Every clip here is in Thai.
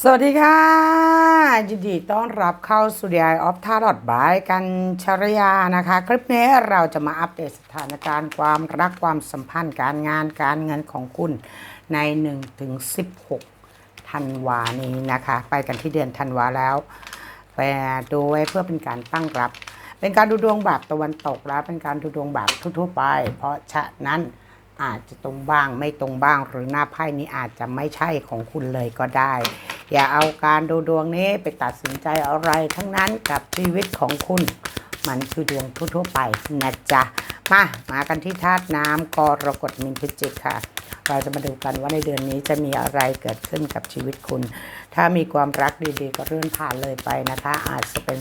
สวัสดีค่ะ ยินดีต้อนรับเข้าสู่ The Eye of Tarot by กันชรยานะคะ คลิปนี้เราจะมาอัปเดตสถานการณ์ความรักความสัมพันธ์การงานการเงินของคุณใน 1-16ธันวานี้นะคะ ไปกันที่เดือนธันวาแล้วไปดูไว้เพื่อเป็นการตั้งรับ เป็นการดูดวงแบบตะวันตกแล้วเป็นการดูดวงแบบทั่วๆไป เพราะฉะนั้นอาจจะตรงบ้างไม่ตรงบ้างหรือหน้าไพ่นี้อาจจะไม่ใช่ของคุณเลยก็ได้ อย่าเอาการดูดวงนี้ไปตัดสินใจอะไรทั้งนั้นกับชีวิตของคุณ มันคือดวงทั่วๆไปนะจ๊ะ มา มากันที่ธาตุน้ำกรกฎมินพิจิกค่ะ เราจะมาดูกันว่าในเดือนนี้จะมีอะไรเกิดขึ้นกับชีวิตคุณ ถ้ามีความรักดีๆ ก็เลื่อนผ่านเลยไปนะคะ อาจจะเป็น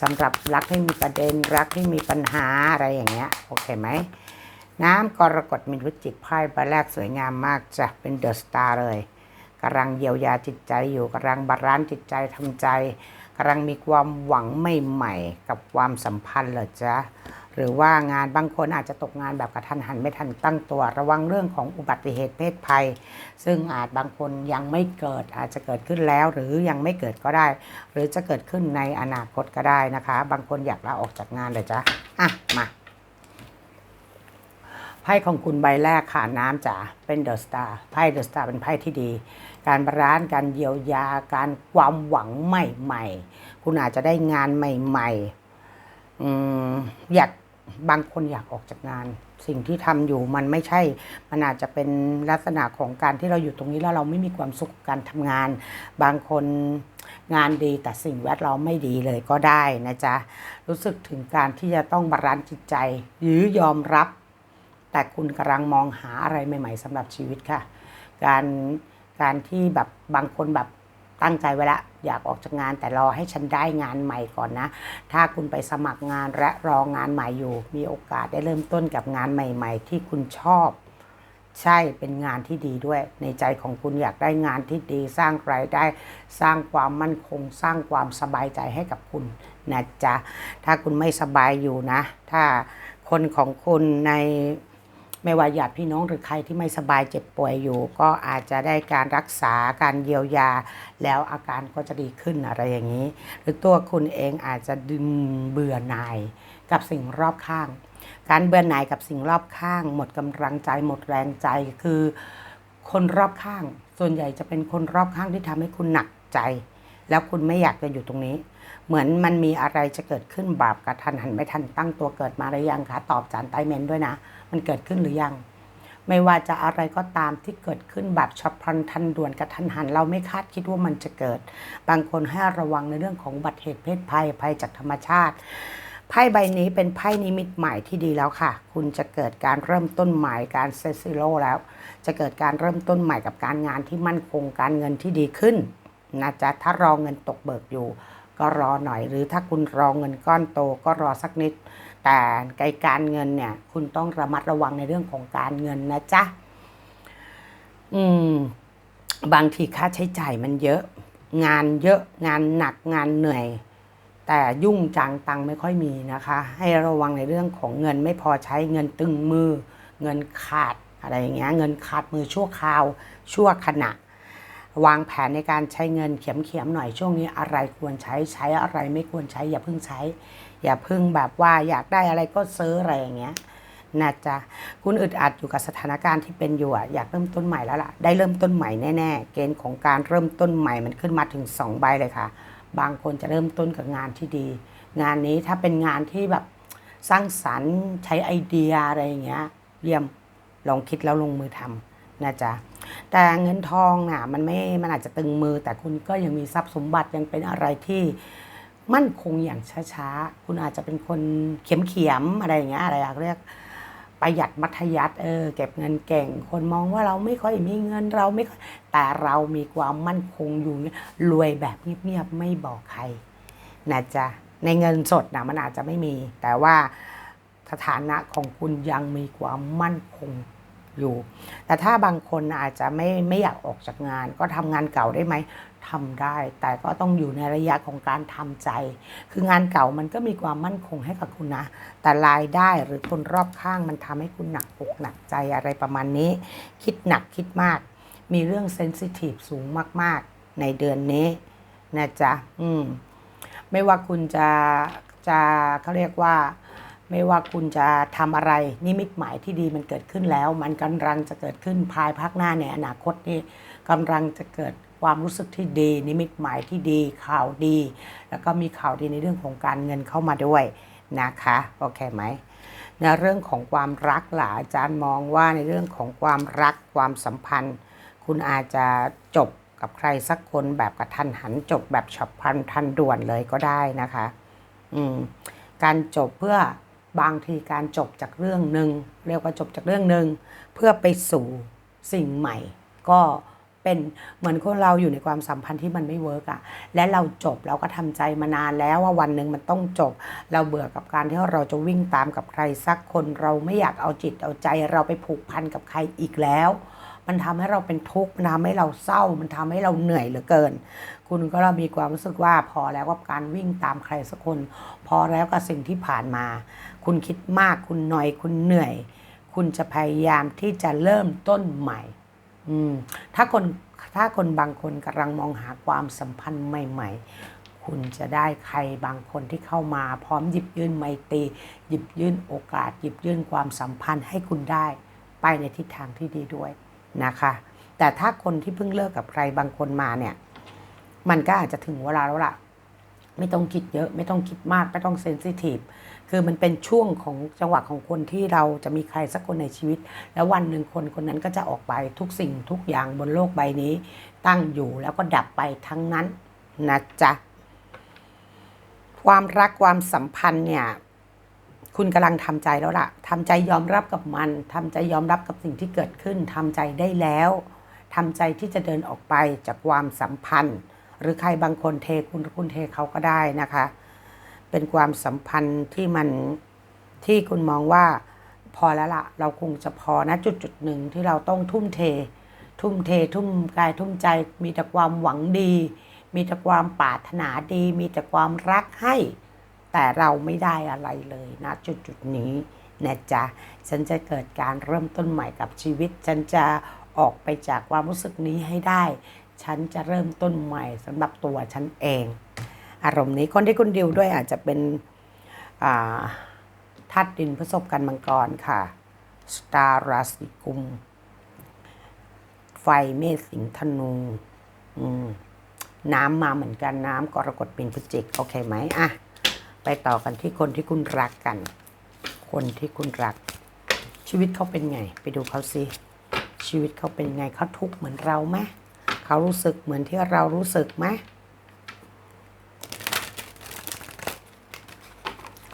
สำหรับรักที่มีประเด็นรักที่มีปัญหาอะไรอย่างเงี้ยโอเคไหมน้ำกรกฎมินพิจิกไพ่ใบแรกสวยงามมากจะเป็นเดอะสตาร์เลย กำลังเยียวยาจิตใจอยู่กำลังบาลานซ์จิตใจทำใจกำลังมีความหวังใหม่ๆกับความสัมพันธ์เหรอจ๊ะหรือว่างานบางคนอาจจะตกงานแบบกระทันหันไม่ทันตั้งตัว ระวังเรื่องของอุบัติเหตุเพศภัย ซึ่งอาจบางคนยังไม่เกิดอาจจะเกิดขึ้นแล้ว หรือยังไม่เกิดก็ได้ หรือจะเกิดขึ้นในอนาคตก็ได้นะคะ บางคนอยากลาออกจากงานเลยจ้ะอะมา ไพ่ของคุณใบแรกขาน้ำจ๋าเป็นเดอะสตาร์ไพ่เดอะสตาร์เป็นไพ่ที่ดี การบาลานซ์การเยียวยาการความหวังใหม่ๆ คุณอาจจะได้งานใหม่ๆออยากบางคนอยากออกจากงาน สิ่งที่ทำอยู่มันไม่ใช่ มันอาจจะเป็นลักษณะของการที่เราอยู่ตรงนี้แล้วเราไม่มีความสุขการทำงาน บางคนงานดีแต่สิ่งแวดล้อมไม่ดีเลยก็ได้นะจ๊ะรู้สึกถึงการที่จะต้องบาลานซ์จิตใจ หรือยอมรับ แต่คุณกำลังมองหาอะไรใหม่ ๆสำหรับชีวิตค่ะ การการที่แบบบางคนแบบตั้งใจไว้ละอยากออกจากงานแต่รอให้ฉันได้งานใหม่ก่อนนะ ถ้าคุณไปสมัครงานและรองานใหม่อยู่ มีโอกาสได้เริ่มต้นกับงานใหม่ ๆ ที่คุณชอบ ใช่เป็นงานที่ดีด้วย ในใจของคุณอยากได้งานที่ดีสร้างรายได้ สร้างความมั่นคง สร้างความสบายใจให้กับคุณนะจ๊ะถ้าคุณไม่สบายอยู่นะ ถ้าคนของคุณใน ไม่ว่าญาติพี่น้องหรือใครที่ไม่สบายเจ็บป่วยอยู่ ก็อาจจะได้การรักษาการเยียวยา แล้วอาการก็จะดีขึ้นอะไรอย่างนี้ หรือตัวคุณเองอาจจะดึงเบื่อหน่ายกับสิ่งรอบข้าง การเบื่อหน่ายกับสิ่งรอบข้าง หมดกำลังใจหมดแรงใจคือคนรอบข้าง ส่วนใหญ่จะเป็นคนรอบข้างที่ทำให้คุณหนักใจ แล้วคุณไม่อยากจะอยู่ตรงนี้ เหมือนมันมีอะไรจะเกิดขึ้นบาปกระทันหันไม่ทันตั้งตัวเกิดมาหรือยังคะตอบจานใต้เมนด้วยนะ มันเกิดขึ้นหรือยัง ไม่ว่าจะอะไรก็ตามที่เกิดขึ้นแบบฉับพลันทันด่วนกระทันหัน เราไม่คาดคิดว่ามันจะเกิด บางคนให้ระวังในเรื่องของบัติเหตุเพศภัยภัยจากธรรมชาติไพ่ใบนี้เป็นไพ่นิมิตใหม่ที่ดีแล้วค่ะ คุณจะเกิดการเริ่มต้นใหม่การเซซิโลแล้ว จะเกิดการเริ่มต้นใหม่กับการงานที่มั่นคงการเงินที่ดีขึ้นนะจ๊ะถ้ารอเงินตกเบิกอยู่ ก็รอหน่อยหรือถ้าคุณรอเงินก้อนโตก็รอสักนิด แต่ไกการเงินเนี่ย คุณต้องระมัดระวังในเรื่องของการเงินนะจ๊ะ อืม บางทีค่าใช้จ่ายมันเยอะ งานเยอะงานหนักงานเหนื่อย แต่ยุ่งจังตังไม่ค่อยมีนะคะ ให้ระวังในเรื่องของเงินไม่พอใช้เงินตึงมือ เงินขาดอะไรอย่างเงี้ย เงินขาดมือชั่วคราว ชั่วขณะวางแผนในการใช้เงินเขียมๆหน่อยช่วงนี้อะไรควรใช้ใช้อะไรไม่ควรใช้อย่าเพิ่งใช้ อย่าพิ่งแบบว่าอยากได้อะไรก็ซื้ออะไรอย่างเงี้ยนะจ๊ะคุณอึดอัดอยู่กับสถานการณ์ที่เป็นอยู่อะอยากเริ่มต้นใหม่แล้วล่ะ ได้เริ่มต้นใหม่แน่ๆ เกณฑ์ของการเริ่มต้นใหม่มันขึ้นมาถึงสองใบเลยค่ะ บางคนจะเริ่มต้นกับงานที่ดี งานนี้ถ้าเป็นงานที่แบบสร้างสรรค์ใช้ไอเดียอะไรอย่างเงี้ยเยี่ยมลองคิดแล้วลงมือทำนะจ๊ะแต่เงินทองน่ะมันไม่มันอาจจะตึงมือ แต่คุณก็ยังมีทรัพย์สมบัติยังเป็นอะไรที่ มั่นคงอย่างช้าๆ คุณอาจจะเป็นคนเขียมๆอะไรอย่างเงี้ยอะไรอะเรียกประหยัดมัธยัติเออเก็บเงินเก่ง คนมองว่าเราไม่ค่อยมีเงินเราไม่ค่อยแต่เรามีความมั่นคงอยู่เนี่ยรวยแบบเงียบๆไม่บอกใครนะจ๊ะในเงินสดนะมันอาจจะไม่มี แต่ว่าสถานะของคุณยังมีความมั่นคงอยู่ แต่ถ้าบางคนอาจจะไม่ไม่อยากออกจากงาน ก็ทำงานเก่าได้ไหม ทำได้ แต่ก็ต้องอยู่ในระยะของการทำใจ คืองานเก่ามันก็มีความมั่นคงให้กับคุณนะ แต่รายได้หรือคนรอบข้างมันทำให้คุณหนักอกหนักใจอะไรประมาณนี้ คิดหนักคิดมาก มีเรื่องเซนซิทีฟสูงมากในเดือนนี้นะจ๊ะอืมไม่ว่าคุณจะจะเขาเรียกว่าไม่ว่าคุณจะทำอะไรนิมิตหมายที่ดีมันเกิดขึ้นแล้ว มันกำลังจะเกิดขึ้นภายภาคหน้าในอนาคตนี่กำลังจะเกิด ความรู้สึกที่ดี นิมิตหมายที่ดีข่าวดี แล้วก็มีข่าวดีในเรื่องของการเงินเข้ามาด้วยนะคะโอเคไหมในเรื่องของความรักหล่ะอาจารย์มองว่าในเรื่องของความรักความสัมพันธ์ คุณอาจจะจบกับใครสักคนแบบกระทันหันจบแบบฉับพลันทันด่วนเลยก็ได้นะคะ อืมการจบเพื่อบางทีการจบจากเรื่องหนึ่งเรียกว่าจบจากเรื่องหนึ่งเพื่อไปสู่สิ่งใหม่ ก็ เป็นเหมือนคนเราอยู่ในความสัมพันธ์ที่มันไม่เวิร์กอะและเราจบเราก็ทำใจมานานแล้วว่าวันหนึ่งมันต้องจบ เราเบื่อกับการที่เราจะวิ่งตามกับใครสักคนเราไม่อยากเอาจิตเอาใจ เราไปผูกพันกับใครอีกแล้ว มันทำให้เราเป็นทุกข์มันทำให้เราเศร้า มันทำให้เราเหนื่อยเหลือเกิน คุณก็เรามีความรู้สึกว่าพอแล้วกับการวิ่งตามใครสักคน พอแล้วกับสิ่งที่ผ่านมา คุณคิดมากคุณหน่อยคุณเหนื่อย คุณจะพยายามที่จะเริ่มต้นใหม่ ถ้าคนถ้าคนบางคนกำลังมองหาความสัมพันธ์ใหม่ ๆ คุณจะได้ใครบางคนที่เข้ามา พร้อมหยิบยื่นไมตรีหยิบยื่นโอกาส หยิบยื่นความสัมพันธ์ให้คุณได้ไปในทิศทางที่ดีด้วยนะคะ แต่ถ้าคนที่เพิ่งเลิกกับใครบางคนมาเนี่ย มันก็อาจจะถึงเวลาแล้วล่ะ ไม่ต้องคิดเยอะ ไม่ต้องคิดมาก ไม่ต้องเซนซิทีฟคือมันเป็นช่วงของจังหวะของคนที่เราจะมีใครสักคนในชีวิต แล้ววันหนึ่งคนคนนั้นก็จะออกไปทุกสิ่งทุกอย่างบนโลกใบนี้ ตั้งอยู่แล้วก็ดับไปทั้งนั้นนะจ๊ะความรักความสัมพันธ์เนี่ยคุณกำลังทำใจแล้วล่ะทำใจยอมรับกับมันทำใจยอมรับกับสิ่งที่เกิดขึ้นทำใจได้แล้วทำใจที่จะเดินออกไปจากความสัมพันธ์ หรือใครบางคนเทคุณคุณเทเขาก็ได้นะคะ เป็นความสัมพันธ์ที่มันที่คุณมองว่าพอแล้วละเราคงจะพอนะจุดจุดหนึ่งที่เราต้องทุ่มเท ทุ่มเท ทุ่มกายทุ่มใจมีแต่ความหวังดี มีแต่ความปรารถนาดี มีแต่ความรักให้ แต่เราไม่ได้อะไรเลยนะจุดจุดนี้นะจ๊ะฉันจะเกิดการเริ่มต้นใหม่กับชีวิต ฉันจะออกไปจากความรู้สึกนี้ให้ได้ ฉันจะเริ่มต้นใหม่สำหรับตัวฉันเอง อารมณ์นี้คนที่คุณดิวด้วยอาจจะเป็นาธาตุดินผสมกันมังกรค่ะสตาร์ราศีกุม ไฟเมษสิงธนูน้ำมาเหมือนกันน้ำกรกฎเป็นพฤศจิกโอเคไหมอะไปต่อกันที่คนที่คุณรักกัน คนที่คุณรัก ชีวิตเขาเป็นไง ไปดูเขาสิชีวิตเขาเป็นไงเขาทุกข์เหมือนเราไหม เขารู้สึกเหมือนที่เรารู้สึกไหม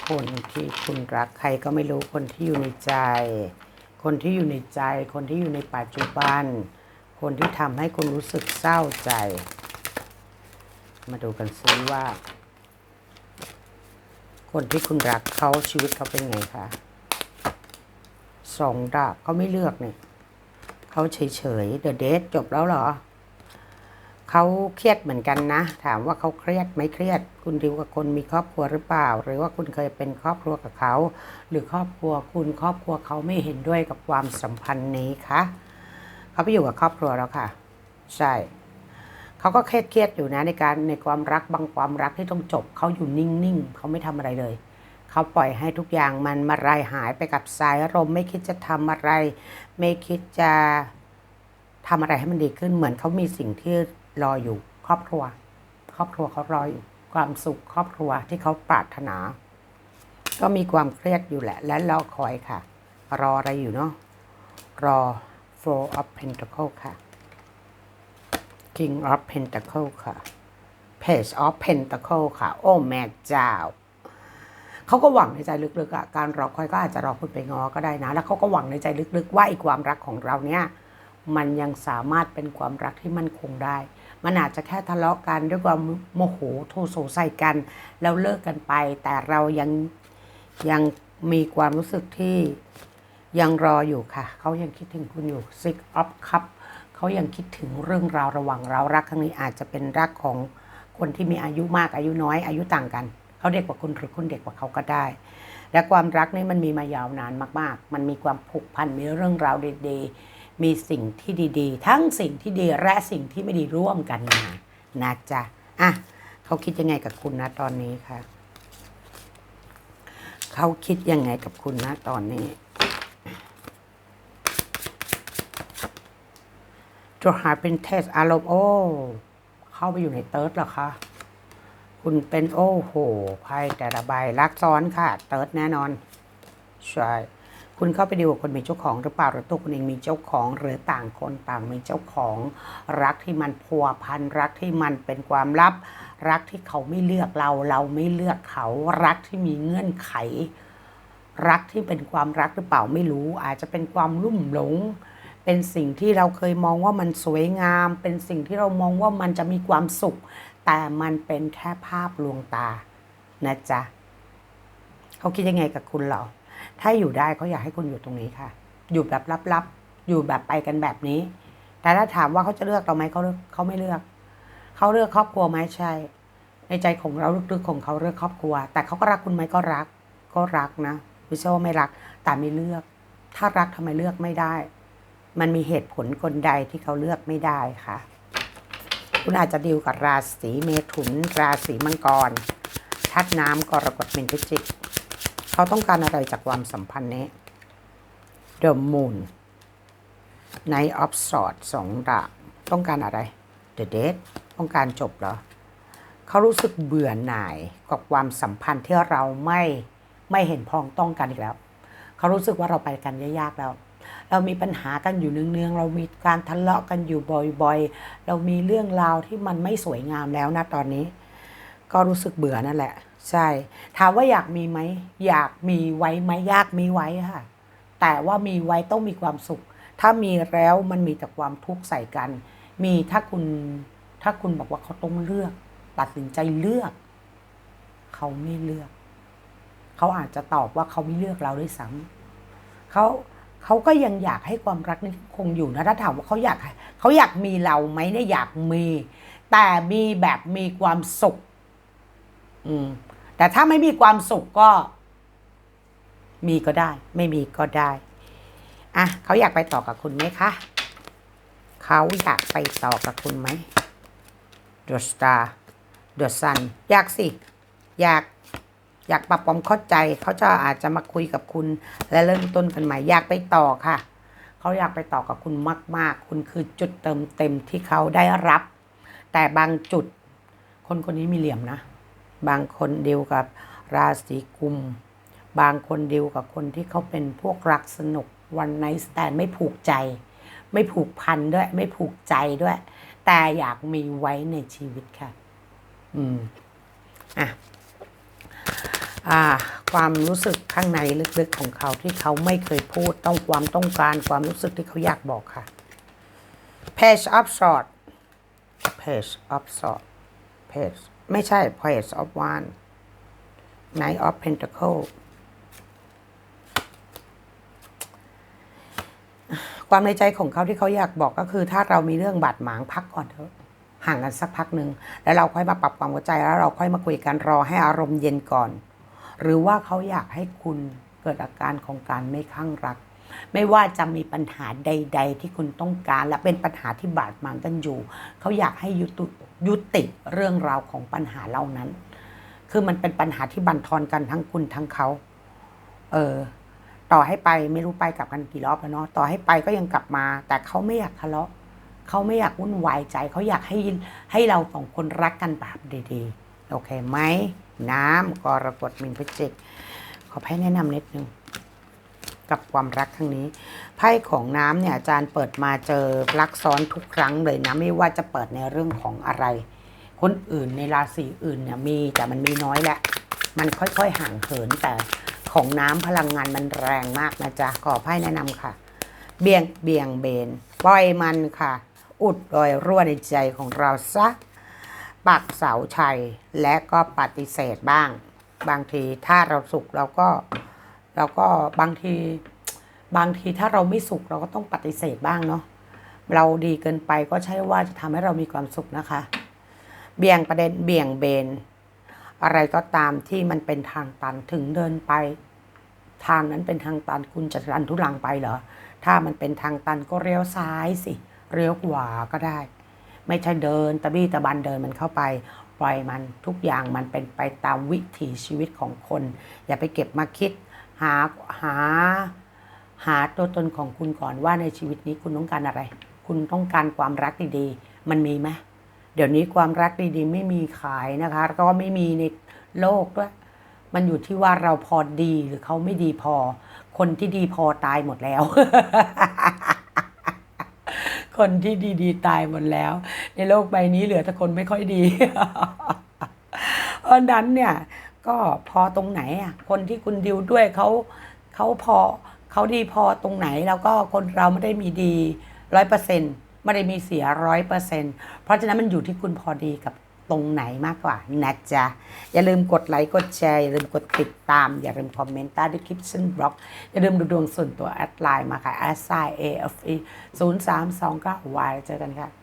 คนที่คุณรักใครก็ไม่รู้คนที่อยู่ในใจ คนที่อยู่ในใจ คนที่อยู่ในปัจจุบัน คนที่ทำให้คุณรู้สึกเศร้าใจ มาดูกันซิว่า คนที่คุณรักเขาชีวิตเขาเป็นไงคะสองดาบเขาไม่เลือกเนี่ยเขาเฉยๆเดอะเดทจบแล้วเหรอ เขาเครียดเหมือนกันนะ ถามว่าเขาเครียดไหมเครียด คุณดิวกับคนมีครอบครัวหรือเปล่า หรือว่าคุณเคยเป็นครอบครัวกับเขา หรือครอบครัวคุณครอบครัวเขาไม่เห็นด้วยกับความสัมพันธ์นี้คะเขาไปอยู่กับครอบครัวแล้วค่ะ ใช่เขาก็เครียดเครียดอยู่นะในการในความรักบางความรักที่ต้องจบเขาอยู่นิ่งๆเขาไม่ทำอะไรเลยเขาปล่อยให้ทุกอย่างมันมารายหายไปกับสายอารมณ์ไม่คิดจะทำอะไร ไม่คิดจะทำอะไรให้มันดีขึ้นเหมือนเขามีสิ่งที่ รออยู่ครอบครัว ครอบครัวเขารออยู่ความสุขครอบครัวที่เขาปรารถนา ก็มีความเครียดอยู่แหละ และรอคอยค่ะ รออะไรอยู่เนาะรอ Four of pentacles ค่ะ King of pentacles ค่ะ Page of pentacles ค่ะ โอ้แม่เจ้าเขาก็หวังในใจลึกๆอะการรอคอยก็อาจจะรอคุณไปงอก็ได้นะ แล้วเขาก็หวังในใจลึกๆ ว่าอีความรักของเราเนี่ย มันยังสามารถเป็นความรักที่มั่นคงได้ มันอาจจะแค่ทะเลาะกันด้วยความโมโหโทโสใส่กัน แล้วเลิกกันไป แต่เรายังยังมีความรู้สึกที่ยังรออยู่ค่ะ เขายังคิดถึงคุณอยู่ Six of Cup เขายังคิดถึงเรื่องราวระหว่างเรารักครั้งนี้อาจจะเป็นรักของคนที่มีอายุมากอายุน้อยอายุต่างกัน เขาเด็กกว่าคุณหรือคุณเด็กกว่าเขาก็ได้ และความรักนี่มันมีมายาวนานมาก ๆ มันมีความผูกพันมีเรื่องราวดีๆ มีสิ่งที่ดีๆ ทั้งสิ่งที่ดีและสิ่งที่ไม่ดีร่วมกันมานะจ๊ะอะเขาคิดยังไงกับคุณนะตอนนี้คะเขาคิดยังไงกับคุณนะตอนนี้ จะหาเป็นเทสอารมณ์โอ้เข้าไปอยู่ในเติร์ดเหรอคะคุณเป็นโอ้โหไพ่แต่ละใบรักซ้อนค่ะ เติร์ดแน่นอน ใช่ คุณเข้าไปดีกับคนมีเจ้าของหรือเปล่าหรือตัวคุณเองมีเจ้าของ หรือต่างคนต่างมีเจ้าของรักที่มันพัวพันรักที่มันเป็นความลับ รักที่เขาไม่เลือกเรา เราไม่เลือกเขา รักที่มีเงื่อนไข รักที่เป็นความรักหรือเปล่าไม่รู้ อาจจะเป็นความลุ่มหลง เป็นสิ่งที่เราเคยมองว่ามันสวยงาม เป็นสิ่งที่เรามองว่ามันจะมีความสุข แต่มันเป็นแค่ภาพลวงตานะจ๊ะเขาคิดยังไงกับคุณเหรอ ถ้าอยู่ได้เขาอยากให้คุณอยู่ตรงนี้ค่ะ อยู่แบบลับๆ อยู่แบบไปกันแบบนี้ แต่ถ้าถามว่าเขาจะเลือกเราไหมเขาเลือกเขาไม่เลือก เขาเลือกครอบครัวไหมใช่ ในใจของเราลึกๆของเขาเลือกครอบครัว แต่เขาก็รักคุณไหมก็รัก ก็รักนะไม่ใช่ว่าไม่รัก แต่ไม่เลือก ถ้ารักทำไมเลือกไม่ได้ มันมีเหตุผลกลใดที่เขาเลือกไม่ได้ค่ะ คุณอาจจะดีลกับราศีเมถุน ราศีมังกรทัดน้ำกรกฎเป็นพิจิก เขาต้องการอะไรจากความสัมพันธ์นี้ The Moon Night of Swords สองดาบต้องการอะไร The Death ต้องการจบเหรอเขารู้สึกเบื่อหน่ายกับความสัมพันธ์ที่เราไม่ไม่เห็นพ้องต้องกันอีกแล้ว เขารู้สึกว่าเราไปกันยากๆแล้ว เรามีปัญหากันอยู่เนืองๆ เรามีการทะเลาะกันอยู่บ่อยๆ เรามีเรื่องราวที่มันไม่สวยงามแล้วนะตอนนี้ ก็รู้สึกเบื่อนั่นแหละ ใช่ ถามว่าอยากมีไหม อยากมีไว้ไหมอยากมีไว้ค่ะ แต่ว่ามีไว้ต้องมีความสุข ถ้ามีแล้วมันมีแต่ความทุกข์ใส่กัน มีถ้าคุณถ้าคุณบอกว่าเขาต้องเลือก ตัดสินใจเลือก เขาไม่เลือก เขาอาจจะตอบว่าเขาไม่เลือกเราด้วยซ้ำเขาเขาก็ยังอยากให้ความรักนี้คงอยู่นะถ้าถามว่าเขาอยากเขาอยากมีเราไหมเนี่ยอยากมี แต่มีแบบมีความสุข อืม แต่ถ้าไม่มีความสุขก็ มีก็ได้ ไม่มีก็ได้ อะเขาอยากไปต่อกับคุณไหมคะเขาอยากไปต่อกับคุณไหม The Star The Sun อยากสิ อยากอยากปรับความเข้าใจ เขาจะอาจจะมาคุยกับคุณและเริ่มต้นกันใหม่ อยากไปต่อค่ะ เขาอยากไปต่อกับคุณมาก ๆ คุณคือจุดเติมเต็มที่เขาได้รับ แต่บางจุด คนคนนี้มีเหลี่ยมนะ บางคนเดียวกับราศีกุม บางคนเดียวกับคนที่เขาเป็นพวกรักสนุกวันไนสแตนไม่ผูกใจ ไม่ผูกพันด้วย ไม่ผูกใจด้วย แต่อยากมีไว้ในชีวิตค่ะ อืม อะอ่าความรู้สึกข้างในลึกๆของเขาที่เขาไม่เคยพูดต้องความต้องการความรู้สึกที่เขาอยากบอกค่ะ page of sword page of sword page ไม่ใช่ page of one knight of pentacle ความในใจของเขาที่เขาอยากบอกก็คือ ถ้าเรามีเรื่องบาดหมางพักก่อนเถอะห่างกันสักพักหนึ่งแล้วเราค่อยมาปรับความเข้าใจแล้วเราค่อยมาคุยกันรอให้อารมณ์เย็นก่อน หรือว่าเขาอยากให้คุณเกิดอาการของการไม่ข้างรัก ไม่ว่าจะมีปัญหาใด ๆ ที่คุณต้องการ และเป็นปัญหาที่บาดหมางกันอยู่ เขาอยากให้ยุติยุติเรื่องราวของปัญหาเหล่านั้น คือมันเป็นปัญหาที่บั่นทอนกันทั้งคุณทั้งเขา เออ ต่อให้ไปไม่รู้ไปกลับกันกี่รอบแล้วเนาะ ต่อให้ไปก็ยังกลับมา แต่เขาไม่อยากทะเลาะ เขาไม่อยากวุ่นวายใจ เขาอยากให้ให้เราสองคนรักกันแบบดีๆ โอเคไหม น้ำกรกฎมินพิจิกขอให้แนะนำนิดนึง กับความรักครั้งนี้ ไพ่ของน้ำเนี่ยอาจารย์เปิดมาเจอรักซ้อนทุกครั้งเลยนะไม่ว่าจะเปิดในเรื่องของอะไร คนอื่นในราศีอื่นเนี่ยมีแต่มันมีน้อยแหละ มันค่อยๆห่างเหินแต่ของน้ำพลังงานมันแรงมากนะจ๊ะขอไพ่แนะนำค่ะ เบี่ยงเบี่ยงเบนปล่อยมันค่ะ อุดรอยรั่วในใจของเราซะปักเสาชัยและก็ปฏิเสธบ้าง บางทีถ้าเราสุขเราก็ เราก็บางทีบางทีถ้าเราไม่สุขเราก็ต้องปฏิเสธบ้างเนาะเราดีเกินไปก็ใช่ว่าจะทำให้เรามีความสุขนะคะ เบี่ยงประเด็นเบี่ยงเบน อะไรก็ตามที่มันเป็นทางตันถึงเดินไป ทางนั้นเป็นทางตันคุณจะดันทุลังไปเหรอ ถ้ามันเป็นทางตันก็เลี้ยวซ้ายสิเลี้ยวขวาก็ได้ ไม่ใช่เดินตะบี้ตะบันเดินมันเข้าไปปล่อยมันทุกอย่างมันเป็นไปตามวิถีชีวิตของคน อย่าไปเก็บมาคิด หาหาหาตัวตนของคุณก่อนว่าในชีวิตนี้คุณต้องการอะไร คุณต้องการความรักดีๆ มันมีไหมเดี๋ยวนี้ความรักดีๆ ไม่มีขายนะคะ ก็ไม่มีในโลกด้วยมันอยู่ที่ว่าเราพอดีหรือเขาไม่ดีพอ คนที่ดีพอตายหมดแล้ว คนที่ดีๆ ตายหมดแล้ว ในโลกใบนี้เหลือแต่คนไม่ค่อยดีเพราะนั้นเนี่ย ก็พอตรงไหนอะคนที่คุณดิวด้วยเขาเขาพอเขาดีพอตรงไหนแล้วก็คนเราไม่ได้มีดีร้อยเปอร์เซ็นต์ไม่ได้มีเสียร้อยเปอร์เซ็นต์เพราะฉะนั้นมันอยู่ที่คุณพอดีกับตรงไหนมากกว่านะจ๊ะ อย่าลืมกดไลค์กดแชร์อย่าลืมกดติดตาม อย่าลืมคอมเมนต์ใต้ด้วยคลิปชั่นบล็อก อย่าลืมดูดวงส่วนตัวแอดไลน์มาค่ะ s i a f e 0 3 2 9 y เจอกันค่ะ